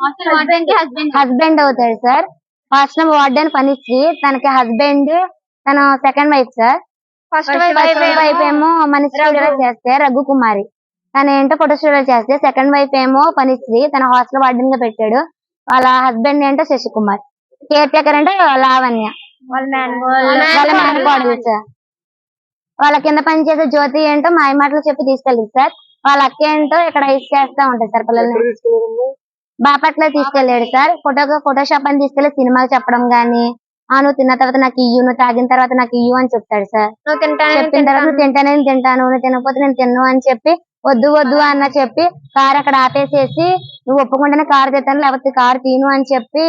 Hostel? Husband. అవుతాడు sir. Hostel warden Panishri తనకి husband తన second wife sir. First wife ఏమో మన చేస్తే రఘు కుమారి. తన ఏంటో ఫోటో స్టూడియో చేస్తే సెకండ్ వైఫ్ ఏమో పనిశ్రీ తన హాస్టల్ వార్డెన్గా పెట్టాడు. వాళ్ళ హస్బెండ్ ఏంటో శశి కుమార్ కేర్ టేకర్ అంటే లావణ్య. వాళ్ళ మేనకోడలు సార్. వాళ్ళ కింద పనిచేసే జ్యోతి ఏంటో మాయ మాటలు చెప్పి తీసుకెళ్ళింది సార్. వాళ్ళ అక్క ఏంటో ఇక్కడ ఇస్ చేస్తా ఉంటుంది సార్ పిల్లల్ని? బాపట్ల తీసుకెళ్ళాడు సార్. ఫోటో ఫోటోషాప్ అని తీసుకెళ్ళి సినిమాకి చెప్పడం గానీ ఆ నువ్వు తిన్న తర్వాత నాకు ఇయ్యు నువ్వు తాగిన తర్వాత నాకు ఇయ్యు అని చెప్తాడు సార్. చెప్పిన తర్వాత నువ్వు తింటానే. నేను తింటాను నువ్వు తినకపోతే నేను తిన్ను అని చెప్పి వద్దు వద్దు అన్న చెప్పి కార్ అక్కడ ఆపేసేసి నువ్వు ఒప్పుకుంటేనే కారు తెస్తాను లేకపోతే కారు తీను అని చెప్పి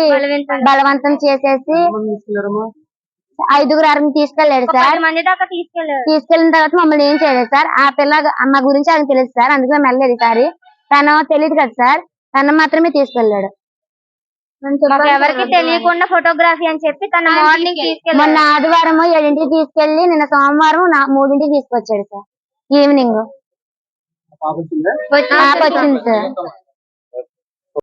బలవంతం. చేసేసి? ఐదుగురు ఆరుగురు తీసుకెళ్ళాడు సార్. మంది దాకా తీసుకెళ్ళారు తీసుకెళ్ళిన తర్వాత మమ్మల్ని ఏం చేయలేదు సార్. ఆ పిల్ల మా గురించి ఆయనకు తెలియదు సార్. అందుకే మేము వెళ్ళలేదు ఈసారి తను తెలియదు కదా సార్. తను మాత్రమే తీసుకెళ్ళాడు. మాకు ఎవరికి తెలియకుండా ఫోటోగ్రఫీ అని చెప్పి తన మార్నింగ్ మొన్న ఆదివారం ఏడింటికి తీసుకెళ్ళి నిన్న సోమవారం నా మూడింటికి తీసుకొచ్చాడు సార్. ఈవినింగ్. వచ్చింది? సార్.